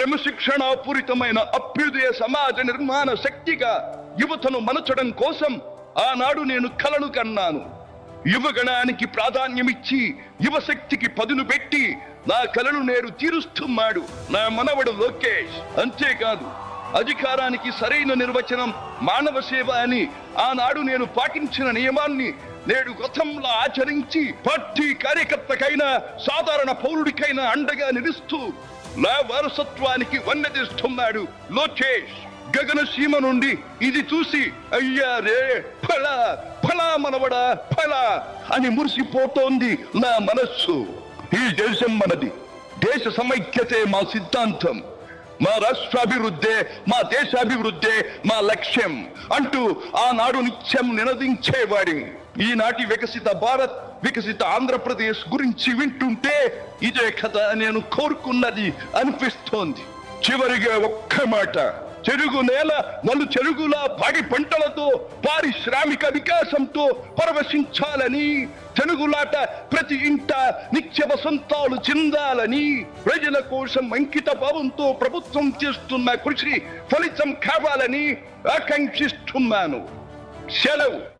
క్రమశిక్షణాపూరితమైన అభ్యుదయ సమాజ నిర్మాణ శక్తిగా యువతను మలచడం కోసం ఆనాడు నేను కలను కన్నాను. యువగణానికి ప్రాధాన్యమిచ్చి యువశక్తికి పదును పెట్టి నా కలను నేను తీరుస్తున్నాడు నా మనవడు లోకేష్. అంతేకాదు అధికారానికి సరైన నిర్వచనం మానవ సేవ అని ఆనాడు నేను పాటించిన నియమాన్ని నేడు గతంలో ఆచరించి పార్టీ కార్యకర్తకైనా సాధారణ పౌరుడికైనా అండగా నిలుస్తూ నా వారసత్వానికి వన్నదిస్తున్నాడు లోకేష్. గగన సీమ నుండి ఇది చూసి అయ్యా రే ఫలా ఫలా మనవడా ఫలా అని మురిసిపోతోంది నా మనస్సు. ఈ దేశం మనది. దేశ సమైక్యతే మా సిద్ధాంతం. మా రాష్ట్రాభివృద్ధే మా దేశాభివృద్ధే మా లక్ష్యం అంటూ ఆనాడు నిత్యం నినదించేవాడిని. ఈనాటి వికసిత భారత్ వికసిత ఆంధ్రప్రదేశ్ గురించి వింటుంటే ఇదే కదా నేను కోరుకున్నది అనిపిస్తోంది. చివరిగా ఒక్క మాట. చెరుగు నేల నలు చెరుగుల పాడి పంటలతో పారిశ్రామిక వికాసంతో పరవశించాలని చెనుగులాట ప్రతి ఇంట నిత్య వసంతాలు చెందాలని ప్రజల కోసం అంకిత భావంతో ప్రభుత్వం చేస్తున్న కృషి ఫలితం కావాలని ఆకాంక్షిస్తున్నాను. సెలవు.